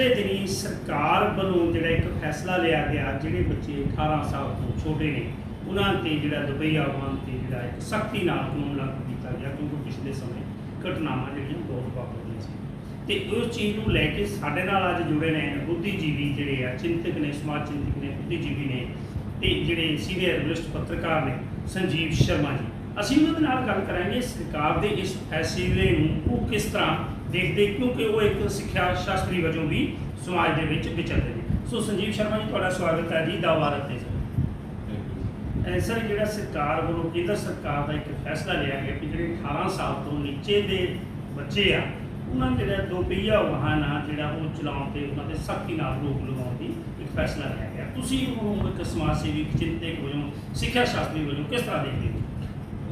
ਪਿਛਲੇ ਦਿਨੀ ਸਰਕਾਰ ਵੱਲੋਂ ਜਿਹੜਾ ਇੱਕ ਫੈਸਲਾ ਲਿਆ ਗਿਆ, ਜਿਹੜੇ ਬੱਚੇ 18 ਸਾਲ ਤੋਂ ਛੋਟੇ ਨੇ, ਉਹਨਾਂ ਤੇ ਜਿਹੜਾ ਦੁਬਈ ਵਾਹਨ ਤੇ ਜਿਹੜਾ ਇੱਕ ਸਖਤੀ ਨਾਲ ਕਾਨੂੰਨ ਲਾਗੂ ਕੀਤਾ ਗਿਆ, ਕਿਉਂਕਿ ਪਿਛਲੇ ਸਮੇਂ ਘਟਨਾਵਾਂ ਜਿਹੜੀਆਂ ਬਹੁਤ ਵਾਪਰਦੀਆਂ ਸੀ। ਤੇ ਉਸ ਚੀਜ਼ ਨੂੰ ਲੈ ਕੇ ਸਾਡੇ ਨਾਲ ਅੱਜ ਜੁੜੇ ਨੇ ਬੁੱਧੀਜੀਵੀ ਜਿਹੜੇ ਆ, ਚਿੰਤਕ ਨੇ, ਸਮਾਜ ਚਿੰਤਕ ਨੇ, ਬੁੱਧੀਜੀਵੀ ਨੇ, ਤੇ ਜਿਹੜੇ ਸੀਨੀਅਰ ਜਰਨਲਿਸਟ ਪੱਤਰਕਾਰ ਨੇ, ਸੰਜੀਵ ਸ਼ਰਮਾ ਜੀ। ਅਸੀਂ ਉਹਨਾਂ ਦੇ ਨਾਲ ਗੱਲ ਕਰਾਂਗੇ ਸਰਕਾਰ ਦੇ ਇਸ ਫੈਸਲੇ ਨੂੰ ਉਹ ਕਿਸ ਤਰ੍ਹਾਂ ਦੇਖਦੇ ਕਿਉਂਕਿ ਉਹ ਇੱਕ ਸਿੱਖਿਆ ਸ਼ਾਸਤਰੀ ਵਜੋਂ ਵੀ ਸਮਾਜ ਦੇ ਵਿੱਚ ਵਿਚਰਦੇ ਨੇ। ਸੋ ਸੰਜੀਵ ਸ਼ਰਮਾ ਜੀ ਤੁਹਾਡਾ ਸਵਾਗਤ ਹੈ ਜੀ ਦਾ ਭਾਰਤ ਤੇ। ਸਰ ਜਿਹੜਾ ਸਰਕਾਰ ਵੱਲੋਂ ਕੇਂਦਰ ਸਰਕਾਰ ਦਾ ਇੱਕ ਫੈਸਲਾ ਲਿਆ ਗਿਆ ਕਿ ਜਿਹੜੇ 18 ਸਾਲ ਤੋਂ ਨੀਚੇ ਦੇ ਬੱਚੇ ਆ ਉਹਨਾਂ ਜਿਹੜਾ ਦੋ ਪਹੀਆ ਵਾਹਨ ਆ ਜਿਹੜਾ ਉਹ ਚਲਾਉਣ ਤੇ ਉਹਨਾਂ ਤੇ ਸਖਤੀ ਨਾਲ ਰੋਕ ਲਗਾਉਣ ਦੀ ਇੱਕ ਫੈਸਲਾ ਲਿਆ ਗਿਆ। ਤੁਸੀਂ ਉਹਨੂੰ ਇੱਕ ਸਮਾਜ ਸੇਵੀ ਚਿੰਤਕ ਵਜੋਂ ਸਿੱਖਿਆ ਸ਼ਾਸਤਰੀ ਵਜੋਂ ਕਿਸ ਤਰ੍ਹਾਂ ਦੇਖਦੇ ਹੋ?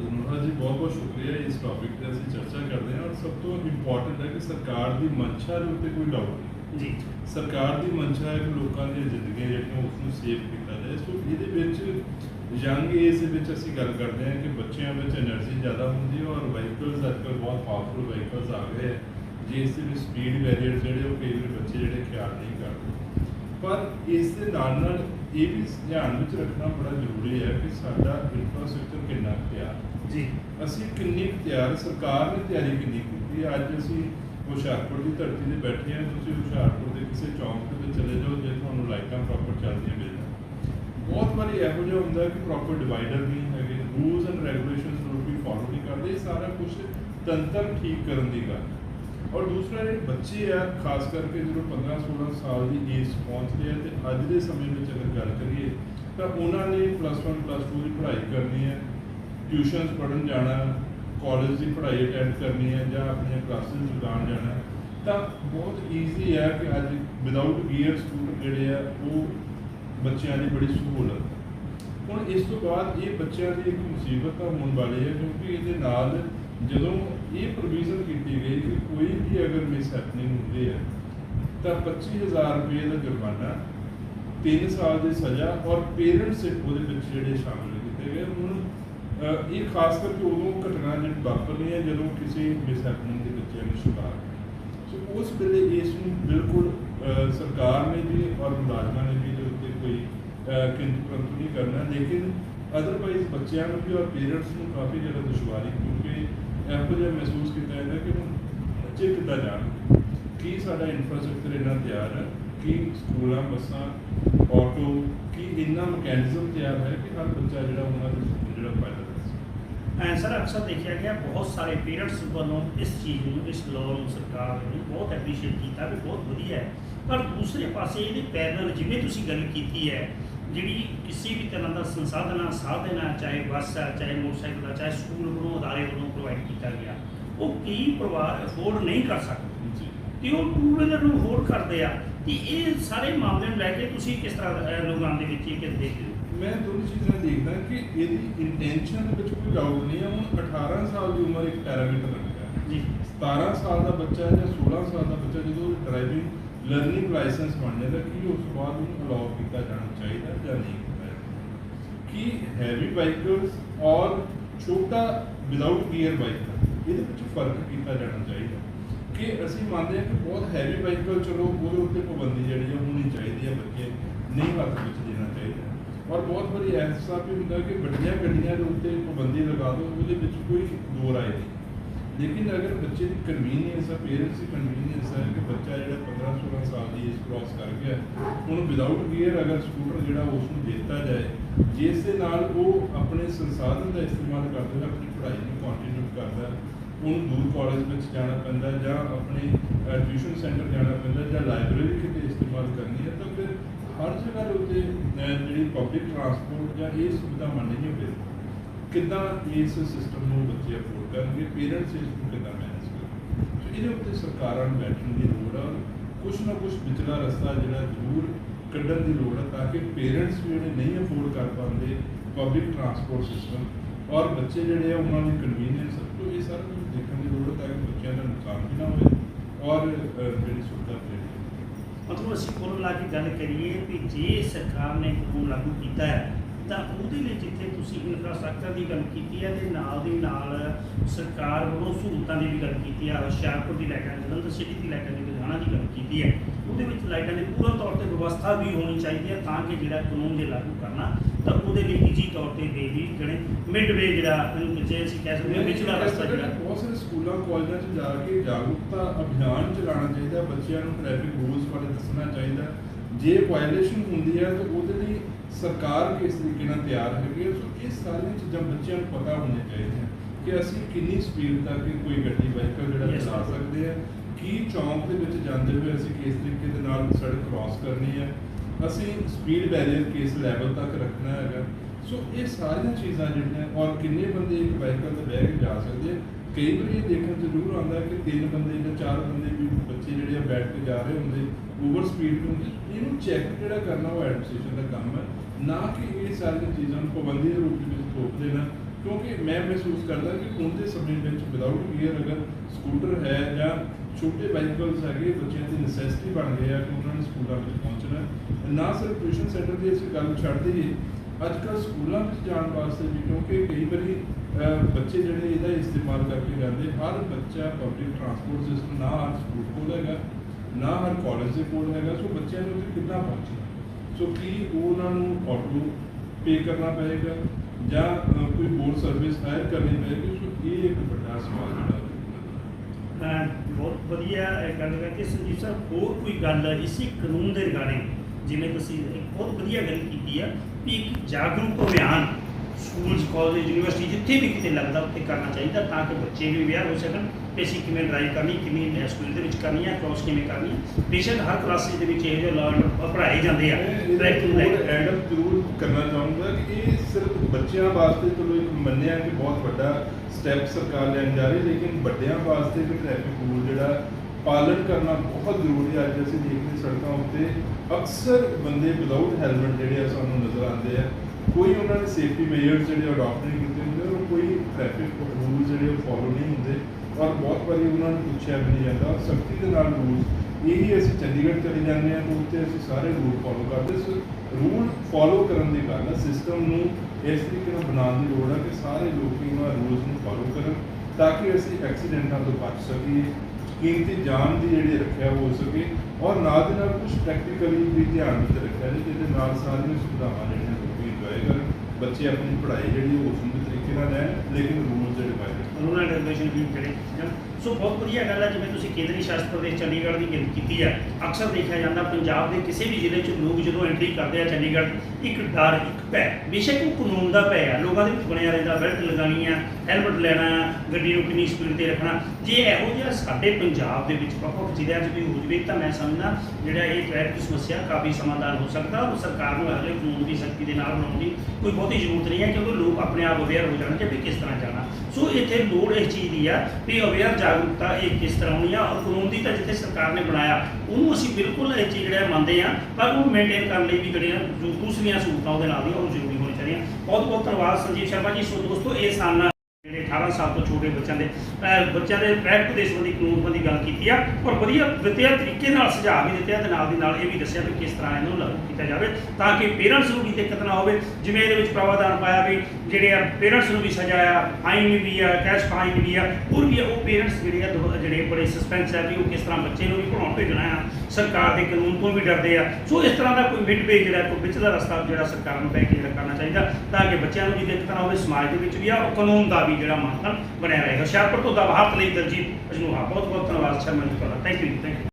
ਮਹਾਰਾਜ ਜੀ ਬਹੁਤ ਬਹੁਤ ਸ਼ੁਕਰੀਆ ਇਸ ਟੌਪਿਕ ਤੇ ਅਸੀਂ ਚਰਚਾ ਕਰਦੇ ਹਾਂ ਔਰ ਸਭ ਤੋਂ ਇੰਪੋਰਟੈਂਟ ਹੈ ਕਿ ਸਰਕਾਰ ਦੀ ਮੰਸ਼ਾ ਦੇ ਉੱਤੇ ਕੋਈ ਡਾਊਟ ਨਹੀਂ। ਜੀ। ਸਰਕਾਰ ਦੀ ਮੰਸ਼ਾ ਹੈ ਕਿ ਲੋਕਾਂ ਦੀਆਂ ਜ਼ਿੰਦਗੀਆਂ ਜਿਹੜੀਆਂ ਉਸ ਨੂੰ ਸੇਵ ਕੀਤਾ ਜਾਏ। ਸੋ ਇਹਦੇ ਵਿੱਚ ਯੰਗ ਏਜ ਦੇ ਵਿੱਚ ਅਸੀਂ ਗੱਲ ਕਰਦੇ ਹਾਂ ਕਿ ਬੱਚਿਆਂ ਵਿੱਚ એનર્ਜੀ ਜ਼ਿਆਦਾ ਹੁੰਦੀ ਹੈ ਔਰ ਵਹੀਕਲਸ ਅੱਜਕੱਲ ਬਹੁਤ ਪਾਵਰਫੁਲ ਵਹੀਕਲਸ ਆ ਗਏ ਹੈ ਜਿਸ ਦੇ ਵਿੱਚ ਸਪੀਡ ਵੈਰੀਅਰ ਜਿਹੜੇ ਉਹ ਕਈ ਵਾਰ ਬੱਚੇ ਜਿਹੜੇ ਖਿਆਲ ਨਹੀਂ ਕਰਦੇ। ਪਰ ਇਸ ਦੇ ਨਾਲ ਨਾਲ ਇਹ ਵੀ ਧਿਆਨ ਵਿੱਚ ਰੱਖਣਾ ਬੜਾ ਜ਼ਰੂਰੀ ਹੈ ਕਿ ਸਾਡਾ ਇਨਫਰਾਸਟ੍ਰਕਚਰ ਕਿੰਨਾ ਤਿਆਰ ਜੀ। ਅਸੀਂ ਕਿੰਨੀ ਤਿਆਰ ਸਰਕਾਰ ਨੇ ਤਿਆਰੀ ਕਿੰਨੀ ਕੀਤੀ ਅੱਜ ਅਸੀਂ ਹੁਸ਼ਿਆਰਪੁਰ ਦੀ ਧਰਤੀ ਤੇ ਬੈਠੇ ਹਾਂ ਤੁਸੀਂ ਹੁਸ਼ਿਆਰਪੁਰ ਦੇ ਕਿਸੇ ਚੌਂਕ ਵਿੱਚ ਚਲੇ ਜਾਓ ਜੇ ਤੁਹਾਨੂੰ ਲਾਈਟਾਂ ਪ੍ਰੋਪਰ ਚੱਲਦੀਆਂ ਮਿਲ ਜਾਣ। ਬਹੁਤ ਵਾਰੀ ਇਹੋ ਜਿਹਾ ਹੁੰਦਾ ਕਿ ਪ੍ਰੋਪਰ ਡਿਵਾਈਡਰ ਨਹੀਂ ਹੈਗੇ ਰੂਲਸ ਐਂਡ ਰੈਗੂਲੇਸ਼ਨਸ ਨੂੰ ਵੀ ਫਾਲੋ ਨਹੀਂ ਕਰਦੇ ਸਾਰਾ ਕੁਝ ਤੰਤਰ ਠੀਕ ਕਰਨ ਦੀ ਗੱਲ ਹੈ। ਔਰ ਦੂਸਰਾ ਜਿਹੜੇ ਬੱਚੇ ਆ, ਖਾਸ ਕਰਕੇ ਜਦੋਂ 15 16 ਸਾਲ ਦੀ ਏਜ ਪਹੁੰਚਦੇ ਆ ਤੇ ਅੱਜ ਦੇ ਸਮੇਂ ਵਿੱਚ ਅਗਰ ਗੱਲ ਕਰੀਏ ਤਾਂ ਉਹਨਾਂ ਨੇ ਪਲੱਸ 1 ਪਲੱਸ 2 ਦੀ ਪੜ੍ਹਾਈ ਕਰਨੀ ਹੈ ਟਿਊਸ਼ਨਸ ਪੜ੍ਹਨ ਜਾਣਾ ਕਾਲਜ ਦੀ ਪੜ੍ਹਾਈ ਅਟੈਂਡ ਕਰਨੀ ਹੈ ਜਾਂ ਆਪਣੀਆਂ ਕਲਾਸਿਸ ਲਗਾਉਣ ਜਾਣਾ, ਤਾਂ ਬਹੁਤ ਈਜ਼ੀ ਹੈ ਕਿ ਅੱਜ ਵਿਦਆਊਟ ਗੀਅਰ ਸਕੂਲ ਜਿਹੜੇ ਆ, ਉਹ ਬੱਚਿਆਂ ਦੀ ਬੜੀ ਸਹੂਲਤ ਹੁਣ ਇਸ ਤੋਂ ਬਾਅਦ ਇਹ ਬੱਚਿਆਂ ਦੀ ਇੱਕ ਮੁਸੀਬਤ ਤਾਂ ਹੋਣ ਵਾਲੀ ਹੈ ਕਿਉਂਕਿ ਇਹਦੇ ਨਾਲ ਜਦੋਂ ਇਹ ਪ੍ਰੋਵੀਜ਼ਨ ਕੀਤੀ ਗਈ ਕਿ ਕੋਈ ਵੀ ਅਗਰ ਮਿਸ ਹੈਪਨਿੰਗ ਹੁੰਦੀ ਹੈ ਤਾਂ 25000 ਰੁਪਏ ਦਾ ਜੁਰਮਾਨਾ 3 ਸਾਲ ਦੀ ਸਜ਼ਾ ਔਰ ਪੇਰੈਂਟਸ ਉਹਦੇ ਵਿੱਚ ਜਿਹੜੇ ਸ਼ਾਮਲ ਕੀਤੇ ਗਏ। ਹੁਣ ਇਹ ਖਾਸ ਕਰਕੇ ਉਦੋਂ ਘਟਨਾ ਜਿਹੜੀ ਵਾਪਰਨੀ ਹੈ, ਜਦੋਂ ਕਿਸੇ ਮਿਸ ਹੈਪਨਿੰਗ ਦੇ ਬੱਚਿਆਂ ਨੂੰ ਸ਼ਿਕਾਰ ਸੋ ਉਸ ਵੇਲੇ ਇਸ ਨੂੰ ਬਿਲਕੁਲ ਸਰਕਾਰ ਨੇ ਵੀ ਔਰ ਮੁਲਾਜ਼ਮਾਂ ਨੇ ਵੀ ਇਹਦੇ ਉੱਤੇ ਕੋਈ ਕਿੰਤੂ ਪਰੰਤੂ ਨਹੀਂ ਕਰਨਾ। ਲੇਕਿਨ ਅਦਰਵਾਈਜ਼ ਬੱਚਿਆਂ ਨੂੰ ਵੀ ਔਰ ਪੇਰੈਂਟਸ ਨੂੰ ਕਾਫੀ ਜ਼ਿਆਦਾ ਦੁਸ਼ਵਾਰੀ ਕਿਉਂਕਿ ਇਹੋ ਜਿਹਾ ਮਹਿਸੂਸ ਕੀਤਾ ਜਾਂਦਾ ਕਿ ਹੁਣ ਬੱਚੇ ਕਿੱਦਾਂ ਜਾਣਗੇ ਕੀ ਸਾਡਾ ਇਨਫਰਾਸਟ੍ਰਕਚਰ ਇੰਨਾ ਤਿਆਰ ਹੈ? ਕਿ ਸਕੂਲਾਂ, ਬੱਸਾਂ ਆਟੋ ਕੀ ਇੰਨਾ ਮਕੈਨਿਜ਼ਮ ਤਿਆਰ ਹੈ ਕਿ ਹਰ ਬੱਚਾ ਜਿਹੜਾ ਉਹਨਾਂ ਦੇ ਜਿਹੜਾ ਫਾਇਦਾ ਲੈ ਐਂ ਸਰ, ਅਕਸਰ ਦੇਖਿਆ ਗਿਆ ਬਹੁਤ ਸਾਰੇ ਪੇਰੈਂਟਸ ਵੱਲੋਂ ਇਸ ਚੀਜ਼ ਨੂੰ, ਇਸ ਲੋਅ ਨੂੰ, ਸਰਕਾਰ ਨੇ ਬਹੁਤ ਐਪਰੀਸ਼ੀਏਟ ਕੀਤਾ ਵੀ ਬਹੁਤ ਵਧੀਆ ਹੈ। ਪਰ ਦੂਸਰੇ ਪਾਸੇ ਇਹਦੇ ਪੈਰਲ ਜਿਵੇਂ ਤੁਸੀਂ ਗੱਲ ਕੀਤੀ ਹੈ ਜਿਹੜੀ ਕਿਸੇ ਵੀ ਤਰ੍ਹਾਂ ਦਾ ਸੰਸਾਧਨ ਆ ਸਾਧਨ ਆ ਚਾਹੇ ਬੱਸ ਆ ਚਾਹੇ ਮੋਟਰਸਾਈਕਲ ਆ ਚਾਹੇ ਸਕੂਲ ਵੱਲੋਂ ਅਦਾਰੇ ਵੱਲੋਂ ਪ੍ਰੋਵਾਈਡ ਕੀਤਾ ਗਿਆ ਉਹ ਕਈ ਪਰਿਵਾਰ ਅਫੋਰਡ ਨਹੀਂ ਕਰ ਸਕਦੇ? ਜੀ। ਤੇ ਉਹ ਟੂ ਵੀਲਰ ਨੂੰ ਅਫੋਰਡ ਕਰਦੇ ਆ। ਤੇ ਇਹ ਸਾਰੇ ਮਾਮਲੇ ਨੂੰ ਲੈ ਕੇ ਤੁਸੀਂ ਕਿਸ ਤਰ੍ਹਾਂ ਲੋਕਾਂ ਦੇ ਵਿੱਚ ਇਹ ਦੇਖਦੇ ਹੋ? ਮੈਂ ਦੋਨੋਂ ਚੀਜ਼ਾਂ ਦੇਖਦਾ ਕਿ ਇਹਦੀ ਇੰਟੈਂਸ਼ਨ ਦੇ ਵਿੱਚ ਕੋਈ ਡਾਊਟ ਨਹੀਂ ਹੈ ਹੁਣ 18 ਸਾਲ ਦੀ ਉਮਰ ਇੱਕ ਪੈਰਾਮੀਟਰ ਰੱਖਿਆ ਹੈ ਜੀ। 17 ਸਾਲ ਦਾ ਬੱਚਾ ਜਾਂ 16 ਸਾਲ ਦਾ ਬੱਚਾ ਜਦੋਂ ਡਰਾਈਵਿੰਗ ਲਰਨਿੰਗ ਲਾਇਸੈਂਸ ਬਣ ਜਾਂਦਾ ਕਿ ਉਸ ਤੋਂ ਬਾਅਦ ਉਹਨੂੰ ਅਲਾਉ ਕੀਤਾ ਜਾਣਾ ਚਾਹੀਦਾ ਜਾਂ ਨਹੀਂ ਕੀਤਾ ਜਾਣਾ? ਕਿ ਹੈਵੀ ਵਾਹੀਕਲਸ ਔਰ ਛੋਟਾ ਵਿਦਆਊਟ ਗੀਅਰ ਵਾਹੀਕਲ ਇਹਦੇ ਵਿੱਚ ਫ਼ਰਕ ਕੀਤਾ ਜਾਣਾ ਚਾਹੀਦਾ? ਕਿ ਅਸੀਂ ਮੰਨਦੇ ਹਾਂ ਕਿ ਬਹੁਤ ਹੈਵੀ ਵਾਹੀਕਲ ਚਲੋ ਉਹਦੇ ਉੱਤੇ ਪਾਬੰਦੀ ਜਿਹੜੀ ਹੈ ਹੋਣੀ ਚਾਹੀਦੀ ਹੈ ਬੱਚੇ, ਨਹੀਂ ਹੱਥ ਵਿੱਚ ਦੇਣਾ ਚਾਹੀਦਾ। ਔਰ ਬਹੁਤ ਵਾਰੀ ਐਸਾ ਵੀ ਹੁੰਦਾ ਕਿ ਵੱਡੀਆਂ ਗੱਡੀਆਂ ਦੇ ਉੱਤੇ ਪਾਬੰਦੀ ਲਗਾ ਦਿਓ, ਉਹਦੇ ਵਿੱਚ ਕੋਈ ਦੋ ਰਾਏ ਨਹੀਂ। ਲੇਕਿਨ ਅਗਰ ਬੱਚੇ ਦੀ ਕਨਵੀਨੀਅੰਸ ਹੈ ਪੇਰੈਂਟਸ ਦੀ ਕਨਵੀਨੀਅੰਸ ਹੈ ਕਿ ਬੱਚਾ ਜਿਹੜਾ 15 16 ਸਾਲ ਦੀ ਏਜ ਕ੍ਰਾਸ ਕਰ ਗਿਆ ਹੁਣ ਵਿਦਆਊਟ ਗੀਅਰ ਅਗਰ ਸਕੂਟਰ ਜਿਹੜਾ ਉਸ ਨੂੰ ਦਿੱਤਾ ਜਾਏ, ਜਿਸ ਦੇ ਨਾਲ ਉਹ ਆਪਣੇ ਸੰਸਾਧਨ ਦਾ ਇਸਤੇਮਾਲ ਕਰਦੇ ਹੋਏ ਆਪਣੀ ਪੜ੍ਹਾਈ ਨੂੰ ਕੰਟੀਨਿਊ ਕਰਦਾ, ਉਹਨੂੰ ਦੂਰ ਕਾਲਜ ਵਿੱਚ ਜਾਣਾ ਪੈਂਦਾ ਜਾਂ ਆਪਣੇ ਟਿਊਸ਼ਨ ਸੈਂਟਰ ਜਾਣਾ ਪੈਂਦਾ ਜਾਂ ਲਾਇਬ੍ਰੇਰੀ ਕਿਤੇ ਇਸਤੇਮਾਲ ਕਰਨੀ ਹੈ, ਤਾਂ ਫਿਰ ਹਰ ਜਗ੍ਹਾ ਦੇ ਉੱਤੇ ਜਿਹੜੀ ਪਬਲਿਕ ਟਰਾਂਸਪੋਰਟ ਜਾਂ ਇਹ ਸੁਵਿਧਾ ਮੰਨਣੀ ਹੋਵੇ ਕਿੱਦਾਂ ਇਸ ਸਿਸਟਮ ਨੂੰ ਬੱਚੇ ਅਫੋਰਡ ਕਰਨਗੇ? ਪੇਰੈਂਟਸ ਇਸ ਨੂੰ ਕਿੱਦਾਂ ਮੈਨੇਜ ਕਰਨਗੇ? ਸੋ ਇਹਦੇ ਉੱਤੇ ਸਰਕਾਰਾਂ ਨੂੰ ਬੈਠਣ ਦੀ ਲੋੜ ਹੈ ਕੁਛ ਨਾ ਕੁਛ ਵਿਚਲਾ ਰਸਤਾ ਜਿਹੜਾ ਜ਼ਰੂਰ ਕੱਢਣ ਦੀ ਲੋੜ ਹੈ ਤਾਂ ਕਿ ਪੇਰੈਂਟਸ ਵੀ ਜਿਹੜੇ ਨਹੀਂ ਅਫੋਰਡ ਕਰ ਪਾਉਂਦੇ ਪਬਲਿਕ ਟਰਾਂਸਪੋਰਟ ਸਿਸਟਮ ਔਰ ਬੱਚੇ ਜਿਹੜੇ ਆ, ਉਹਨਾਂ ਦੀ ਕਨਵੀਨੀਅੰਸ ਤੋਂ ਇਹ ਸਾਰਾ ਕੁਝ ਦੇਖਣ ਦੀ ਲੋੜ ਹੈ ਤਾਂ ਕਿ ਬੱਚਿਆਂ ਦਾ ਨੁਕਸਾਨ ਵੀ ਨਾ ਹੋਵੇ ਔਰ ਜਿਹੜੀ ਸੁਵਿਧਾ ਜਿਹੜੀ ਮਤਲਬ ਅਸੀਂ ਕੁੱਲ ਲਾ ਕੇ ਗੱਲ ਕਰੀਏ ਕਿ ਜੇ ਸਰਕਾਰ ਨੇ ਕਾਨੂੰਨ ਲਾਗੂ ਕੀਤਾ ਹੈ ਤਾਂ ਉਹਦੇ ਲਈ ਜਿੱਥੇ ਤੁਸੀਂ ਇਨਫਰਾਸਟ੍ਰਕਚਰ ਦੀ ਗੱਲ ਕੀਤੀ ਹੈ ਤੇ ਨਾਲ ਦੀ ਨਾਲ ਸਰਕਾਰ ਵੱਲੋਂ ਸਹੂਲਤਾਂ ਦੀ ਵੀ ਗੱਲ ਕੀਤੀ ਹੈ, ਹੁਸ਼ਿਆਰਪੁਰ ਦੀ ਲੈ ਜਲੰਧਰ ਸਿਟੀ ਦੀ ਲੈ ਕੇ ਲੁਧਿਆਣਾ ਦੀ ਗੱਲ ਕੀਤੀ ਹੈ। ਉਹਦੇ ਵਿੱਚ ਲਾਈਟਾਂ ਦੀ ਪੂਰਨ ਤੌਰ ਤੇ ਵਿਵਸਥਾ ਵੀ ਹੋਣੀ ਚਾਹੀਦੀ ਹੈ ਤਾਂ ਕਿ ਜਿਹੜਾ ਕਾਨੂੰਨ ਜੇ ਲਾਗੂ ਕਰਨਾ, ਤਾਂ ਉਹਦੇ ਲਈ ਨਿੱਜੀ ਤੌਰ ਤੇ ਦੇ ਵੀ ਜਿਹੜੇ ਮਿਡਵੇ ਜਿਹੜਾ ਇਹਨੂੰ ਪਿੱਛੇ ਅਸੀਂ ਕਹਿ ਸਕਦੇ ਹਾਂ ਵਿਚਲਾ ਰਸਤਾ ਜਿਹੜਾ। ਬਹੁਤ ਸਾਰੇ ਸਕੂਲਾਂ, ਕਾਲਜਾਂ 'ਚ ਜਾ ਕੇ ਜਾਗਰੂਕਤਾ ਅਭਿਆਨ ਚਲਾਉਣਾ ਚਾਹੀਦਾ ਬੱਚਿਆਂ ਨੂੰ ਟ੍ਰੈਫਿਕ ਰੂਲਸ ਬਾਰੇ ਦੱਸਣਾ ਜੇ ਵਾਇਲੇਸ਼ਨ ਹੁੰਦੀ ਹੈ ਤਾਂ ਉਹਦੇ ਲਈ ਸਰਕਾਰ ਕਿਸ ਤਰੀਕੇ ਨਾਲ ਤਿਆਰ ਹੈਗੀ ਹੈ ਸੋ ਇਹ ਸਾਰੀਆਂ ਚੀਜ਼ਾਂ ਬੱਚਿਆਂ ਨੂੰ ਪਤਾ ਹੋਣੀਆਂ ਚਾਹੀਦੀਆਂ ਕਿ ਅਸੀਂ ਕਿੰਨੀ ਸਪੀਡ ਤੱਕ ਕੋਈ ਗੱਡੀ ਵਾਹੀਕਲ ਜਿਹੜਾ ਚਲਾ. ਸਕਦੇ ਆ ਕੀ ਚੌਂਕ ਦੇ ਵਿੱਚ ਜਾਂਦੇ ਹੋਏ ਅਸੀਂ ਕਿਸ ਤਰੀਕੇ ਦੇ ਨਾਲ ਸੜਕ ਕ੍ਰਾਸ ਕਰਨੀ ਹੈ ਅਸੀਂ ਸਪੀਡ ਬੈਰੀਅਰ ਕਿਸ ਲੈਵਲ ਤੱਕ ਰੱਖਣਾ ਹੈਗਾ ਸੋ ਇਹ ਸਾਰੀਆਂ ਚੀਜ਼ਾਂ ਜਿਹੜੀਆਂ ਔਰ ਕਿੰਨੇ ਬੰਦੇ ਇੱਕ ਵਾਹੀਕਲ ਤੇ ਬਹਿ ਕੇ ਜਾ ਸਕਦੇ। ਕਈ ਵਾਰੀ ਇਹ ਦੇਖਣ ਜ਼ਰੂਰ ਆਉਂਦਾ ਕਿ ਤਿੰਨ ਬੰਦੇ ਜਾਂ ਚਾਰ ਬੰਦੇ ਵੀ ਬੱਚੇ ਜਿਹੜੇ ਆ ਬੈਠ ਕੇ ਜਾ ਰਹੇ ਹੁੰਦੇ ਓਵਰ ਸਪੀਡ ਤੇ ਇਹਨੂੰ ਚੈੱਕ ਜਿਹੜਾ ਕਰਨਾ ਉਹ ਐਡਮਿਨਿਸਟ੍ਰੇਸ਼ਨ ਦਾ ਕੰਮ ਹੈ, ਨਾ ਕਿ ਇਹ ਸਾਰੀਆਂ ਚੀਜ਼ਾਂ ਨੂੰ ਪਾਬੰਦੀ ਦੇ ਰੂਪ ਵਿੱਚ ਥੋਪ ਦੇਣਾ, ਕਿਉਂਕਿ ਮੈਂ ਮਹਿਸੂਸ ਕਰਦਾ ਕਿ ਹੁਣ ਦੇ ਸਮੇਂ ਵਿੱਚ ਵਿਦਆਊਟ ਗੀਅਰ ਅਗਰ ਸਕੂਟਰ ਹੈ ਜਾਂ ਛੋਟੇ ਵਾਹੀਕਲਸ ਹੈਗੇ, ਬੱਚਿਆਂ ਦੀ ਨੈਸੈਸਿਟੀ ਬਣ ਗਈ ਹੈ ਕਿ ਉਹਨਾਂ ਨੇ ਸਕੂਲਾਂ ਵਿੱਚ ਪਹੁੰਚਣਾ, ਨਾ ਸਿਰਫ ਟਿਊਸ਼ਨ ਸੈਂਟਰ ਦੀ ਅਸੀਂ ਗੱਲ ਛੱਡ ਦਈਏ ਅੱਜ ਕੱਲ੍ਹ ਸਕੂਲਾਂ ਵਿੱਚ ਜਾਣ ਵਾਸਤੇ ਵੀ, ਕਿਉਂਕਿ ਕਈ ਵਾਰੀ ਬੱਚੇ ਜਿਹੜੇ ਇਹਦਾ ਇਸਤੇਮਾਲ ਕਰਕੇ ਜਾਂਦੇ ਹਰ ਬੱਚਾ ਪਬਲਿਕ ਟਰਾਂਸਪੋਰਟ ਸਿਸਟਮ ਨਾ ਹਰ ਸਕੂਲ ਕੋਲ ਹੈਗਾ ਨਾ ਹਰ ਕਾਲਜ ਦੇ ਕੋਲ ਹੈਗਾ, ਸੋ ਬੱਚਿਆਂ ਨੂੰ ਉੱਥੇ ਕਿੱਦਾਂ ਪਹੁੰਚਣਾ? ਸੋ ਕੀ ਉਹਨਾਂ ਨੂੰ ਆਟੋ ਪੇ ਕਰਨਾ ਪਏਗਾ ਜਾਂ ਕੋਈ ਹੋਰ ਸਰਵਿਸ ਹਾਇਰ ਕਰਨੀ ਪਏਗੀ? ਸੋ ਇਹ ਇੱਕ ਵੱਡਾ ਸਵਾਲ ਜਿਹੜਾ ਬਹੁਤ ਵਧੀਆ ਇਹ ਗੱਲ ਹੈ ਕਿ ਸੰਜੀਵ ਸਾਹਿਬ ਹੋਰ ਕੋਈ ਗੱਲ ਇਸੇ ਕਾਨੂੰਨ ਦੇ ਰਿਗਾਰਡਿੰਗ, ਜਿਵੇਂ ਤੁਸੀਂ ਇੱਕ ਬਹੁਤ ਵਧੀਆ ਗੱਲ ਕੀਤੀ ਆ ਵੀ ਇੱਕ ਜਾਗਰੂਕ ਅਭਿਆਨ ਸਕੂਲਸ ਕਾਲਜ ਯੂਨੀਵਰਸਿਟੀ ਜਿੱਥੇ ਵੀ ਕਿਤੇ ਲੱਗਦਾ, ਉੱਥੇ ਕਰਨਾ ਚਾਹੀਦਾ ਤਾਂ ਕਿ ਬੱਚੇ ਵੀ ਅਵੇਅਰ ਹੋ ਸਕਣ ਕਿ ਅਸੀਂ ਕਿਵੇਂ ਡਰਾਈਵ ਕਰਨੀ, ਕਿਵੇਂ ਸਕੂਲ ਦੇ ਵਿੱਚ ਕਰਨੀ ਹੈ ਕ੍ਰੋਸ ਕਿਵੇਂ ਕਰਨੀ ਹੈ ਬੇਸ਼ੱਕ ਹਰ ਕਲਾਸਿਸ ਦੇ ਵਿੱਚ ਇਹ ਜੋ ਲਾਅ ਪੜ੍ਹਾਏ ਜਾਂਦੇ ਆ। ਟ੍ਰੈਫਿਕ ਮੈਂ ਲਾਈਟ ਐਡ ਅਪ ਜ਼ਰੂਰ ਕਰਨਾ ਚਾਹੂੰਗਾ ਕਿ ਇਹ ਸਿਰਫ ਬੱਚਿਆਂ ਵਾਸਤੇ ਚਲੋ ਇੱਕ ਮੰਨਿਆ ਕਿ ਬਹੁਤ ਵੱਡਾ ਸਟੈਪ ਸਰਕਾਰ ਲੈਣ ਜਾ ਰਹੀ ਲੇਕਿਨ ਵੱਡਿਆਂ ਵਾਸਤੇ ਵੀ ਟ੍ਰੈਫਿਕ ਰੂਲ ਜਿਹੜਾ ਪਾਲਣ ਕਰਨਾ ਬਹੁਤ ਜ਼ਰੂਰੀ ਹੈ। ਅੱਜ ਅਸੀਂ ਦੇਖਦੇ ਸੜਕਾਂ ਉੱਤੇ ਅਕਸਰ ਬੰਦੇ ਵਿਦਆਊਟ ਹੈਲਮਟ ਜਿਹੜੇ ਆ ਸਾਨੂੰ ਨਜ਼ਰ ਆਉਂਦੇ ਆ। ਕੋਈ ਉਹਨਾਂ ਨੇ ਸੇਫਟੀ ਮੇਜਰਸ ਜਿਹੜੇ ਅਡਾਪਟ ਨਹੀਂ ਕੀਤੇ ਹੁੰਦੇ, ਔਰ ਕੋਈ ਟ੍ਰੈਫਿਕ ਰੂਲ ਜਿਹੜੇ ਫੋਲੋ ਨਹੀਂ ਹੁੰਦੇ, ਔਰ ਬਹੁਤ ਵਾਰੀ ਉਹਨਾਂ ਨੂੰ ਪੁੱਛਿਆ ਵੀ ਨਹੀਂ ਜਾਂਦਾ, ਔਰ ਸਖਤੀ ਦੇ ਨਾਲ ਰੂਲਸ ਇਹੀ ਅਸੀਂ ਚੰਡੀਗੜ੍ਹ ਚਲੇ ਜਾਂਦੇ ਹਾਂ ਤਾਂ ਉੱਥੇ ਅਸੀਂ ਸਾਰੇ ਰੂਲ ਫੋਲੋ ਕਰਦੇ ਸੋ ਰੂਲ ਫੋਲੋ ਕਰਨ ਦੀ ਗੱਲ ਹੈ ਸਿਸਟਮ ਨੂੰ ਇਸ ਤਰੀਕੇ ਨਾਲ ਬਣਾਉਣ ਦੀ ਲੋੜ ਹੈ ਕਿ ਸਾਰੇ ਲੋਕ ਇਹਨਾਂ ਰੂਲਸ ਨੂੰ ਫੋਲੋ ਕਰਨ, ਤਾਂ ਕਿ ਅਸੀਂ ਐਕਸੀਡੈਂਟਾਂ ਤੋਂ ਬਚ ਸਕੀਏ, ਕੀਮਤੀ ਜਾਨ ਦੀ ਜਿਹੜੀ ਰੱਖਿਆ ਹੋ ਸਕੇ, ਔਰ ਨਾਲ ਦੇ ਨਾਲ ਕੁਝ ਪ੍ਰੈਕਟੀਕਲੀ ਵੀ ਧਿਆਨ ਵਿੱਚ ਰੱਖਿਆ ਜਿਹਦੇ ਨਾਲ ਸਾਰੀਆਂ ਸੁਵਿਧਾਵਾਂ ਜਿਹੜੀਆਂ ਲੋਕੀ ਇੰਜੋਏ ਕਰਨ। ਬੱਚੇ ਆਪਣੀ ਪੜ੍ਹਾਈ ਜਿਹੜੀ ਉਹ ਸੁੰਦਰ ਤਰੀਕੇ ਨਾਲ ਲੈਣ ਲੇਕਿਨ ਰੂਲਸ ਜਿਹੜੇ ਵਾਇਲੇਟ ਰੂਰਲ ਰੈਗੂਲੇਸ਼ਨ ਵੀ ਜਿਹੜੇ ਸੋ ਬਹੁਤ ਵਧੀਆ ਗੱਲ ਹੈ ਜਿਵੇਂ ਤੁਸੀਂ ਕੇਂਦਰੀ ਸ਼ਾਸਤ ਪ੍ਰਦੇਸ਼ ਚੰਡੀਗੜ੍ਹ ਦੀ ਗੱਲ ਕੀਤੀ ਹੈ ਅਕਸਰ ਦੇਖਿਆ ਜਾਂਦਾ ਪੰਜਾਬ ਦੇ ਕਿਸੇ ਵੀ ਜ਼ਿਲ੍ਹੇ 'ਚ ਲੋਕ ਜਦੋਂ ਐਂਟਰੀ ਕਰਦੇ ਆ ਚੰਡੀਗੜ੍ਹ ਇੱਕ ਡਰ ਇੱਕ ਭੈ। ਬੇਸ਼ੱਕ ਉਹ ਕਾਨੂੰਨ ਦਾ ਭੈ ਆ ਲੋਕਾਂ ਦੇ ਵਿੱਚ ਬਣਿਆ ਰਹਿੰਦਾ ਬੈਲਟ ਲਗਾਉਣੀ ਆ ਹੈਲਮਟ ਲੈਣਾ ਆ, ਗੱਡੀ ਨੂੰ ਕਿੰਨੀ ਸਪੀਡ ਤੇ ਰੱਖਣਾ। ਜੇ ਇਹੋ ਜਿਹਾ ਸਾਡੇ ਪੰਜਾਬ ਦੇ ਵਿੱਚ ਵੱਖ-ਵੱਖ ਜ਼ਿਲ੍ਹਿਆਂ 'ਚ ਵੀ ਹੋ ਜਵੇ ਤਾਂ ਮੈਂ ਸਮਝਦਾ ਜਿਹੜਾ ਇਹ ਟ੍ਰੈਫਿਕ ਸਮੱਸਿਆ ਕਾਫੀ ਸਮਾਧਾਨ ਹੋ ਸਕਦਾ ਔਰ ਸਰਕਾਰ ਨੂੰ ਇਹੋ ਜਿਹੇ ਕਾਨੂੰਨ ਦੀ ਸਖਤੀ ਦੇ ਨਾਲ ਬਣਾਉਣ ਦੀ ਕੋਈ ਬਹੁਤੀ ਜ਼ਰੂਰਤ ਨਹੀਂ ਹੈ ਕਿਉਂਕਿ ਲੋਕ ਆਪਣੇ ਆਪ ਅਵੇਅਰ ਹੋ ਜਾਣਗੇ ਵੀ ਕਿਸ ਤਰ੍ਹਾਂ ਜਾਣਾ। ਸੋ ਇੱਥੇ ਲੋੜ ਇਸ ਚੀਜ਼ ਦੀ ਆ ਵੀ ਅਵੇਅਰ ਜਾਗਰੂਕਤਾ ਇਹ ਕਿਸ ਤਰ੍ਹਾਂ ਹੋਣੀ ਆ ਔਰ ਕਾਨੂੰਨ ਦੀ ਤਾਂ ਜਿੱਥੇ ਸਰਕਾਰ ਨੇ ਬਣਾਇਆ, ਉਹਨੂੰ ਅਸੀਂ ਬਿਲਕੁਲ ਇਹ ਚੀਜ਼ ਜਿਹੜਾ ਮੰਨਦੇ ਆ ਪਰ ਉਹ ਮੇਨਟੇਨ ਕਰਨ ਲਈ ਵੀ ਜਿਹੜੀਆਂ ਜੋ ਦੂਸਰੀਆਂ ਸਹੂਲਤਾਂ ਉਹਦੇ ਨਾਲ ਦੀਆਂ, ਉਹ ਜ਼ਰੂਰੀ ਹੋਣੀ ਚਾਹੀਦੀਆਂ। ਬਹੁਤ ਬਹੁਤ ਧੰਨਵਾਦ ਸੰਜੀਵ ਸ਼ਰਮਾ ਜੀ। ਸੋ ਦੋਸਤੋ, ਇਹ ਸਨ 18 ਸਾਲ ਤੋਂ ਛੋਟੇ ਬੱਚਿਆਂ ਦੇ ਬੱਚਿਆਂ ਦੇ ਟ੍ਰੈਫਿਕ ਦੇ ਸੰਬੰਧੀ ਕਾਨੂੰਨ ਸੰਬੰਧੀ ਗੱਲ ਕੀਤੀ ਆ ਔਰ ਵਧੀਆ ਵਧੀਆ ਤਰੀਕੇ ਨਾਲ ਸੁਝਾਅ ਵੀ ਦਿੱਤੇ ਆ ਤੇ ਨਾਲ ਦੀ ਨਾਲ ਇਹ ਵੀ ਦੱਸਿਆ ਵੀ ਕਿਸ ਤਰ੍ਹਾਂ ਇਹਨੂੰ ਲਾਗੂ ਕੀਤਾ ਜਾਵੇ ਤਾਂ ਕਿ ਪੇਰੈਂਟਸ ਨੂੰ ਵੀ ਦਿੱਕਤ ਨਾ ਹੋਵੇ, ਜਿਵੇਂ ਇਹਦੇ ਵਿੱਚ ਪ੍ਰਾਵਧਾਨ ਪਾਇਆ ਵੀ ਜਿਹੜੇ ਆ ਪੇਰੈਂਟਸ ਨੂੰ ਵੀ ਸਜ਼ਾ ਆ ਫਾਈਨ ਵੀ ਆ ਕੈਸ਼ ਫਾਈਨ ਵੀ ਆ, ਹੋਰ ਵੀ ਉਹ ਪੇਰੈਂਟਸ ਜਿਹੜੇ ਆ ਦੋ- ਜਿਹੜੇ ਬੜੇ ਸਸਪੈਂਸ ਆ ਵੀ ਉਹ ਕਿਸ ਤਰ੍ਹਾਂ ਬੱਚੇ ਨੂੰ ਵੀ ਪੜਾਉਣ ਭੇਜਣਾ ਆ, ਸਰਕਾਰ ਦੇ ਕਾਨੂੰਨ ਤੋਂ ਵੀ ਡਰਦੇ ਆ, ਸੋ ਇਸ ਤਰ੍ਹਾਂ ਦਾ ਕੋਈ ਮਿਡ ਵੇ ਜਿਹੜਾ, ਕੋਈ ਵਿੱਚ ਦਾ ਰਸਤਾ ਜਿਹੜਾ ਸਰਕਾਰ ਨੂੰ ਪੈ ਕੇ ਜਿਹੜਾ ਕਰਨਾ ਚਾਹੀਦਾ ਤਾਂ ਕਿ ਬੱਚਿਆਂ ਨੂੰ ਵੀ ਦਿੱਕਤ ਨਾ ਹੋਵੇ, ਸਮਾਜ ਦੇ ਵਿੱਚ ਵੀ ਆ, ਉਹ ਕਾਨੂੰਨ ਦਾ ਵੀ ਜਿਹੜਾ ਮਾਤਮ ਬਣਿਆ ਰਹੇ ਹੁਸ਼ਿਆਰਪੁਰ ਤੋਂ ਦਾ ਭਾਰਤ ਲਈ ਦਲਜੀਤ ਅਜਨੂਹਾ ਬਹੁਤ ਬਹੁਤ ਧੰਨਵਾਦ ਸ਼ਰਮਾ ਜੀ ਤੁਹਾਡਾ ਥੈਂਕ ਯੂ ਥੈਂਕ ਯੂ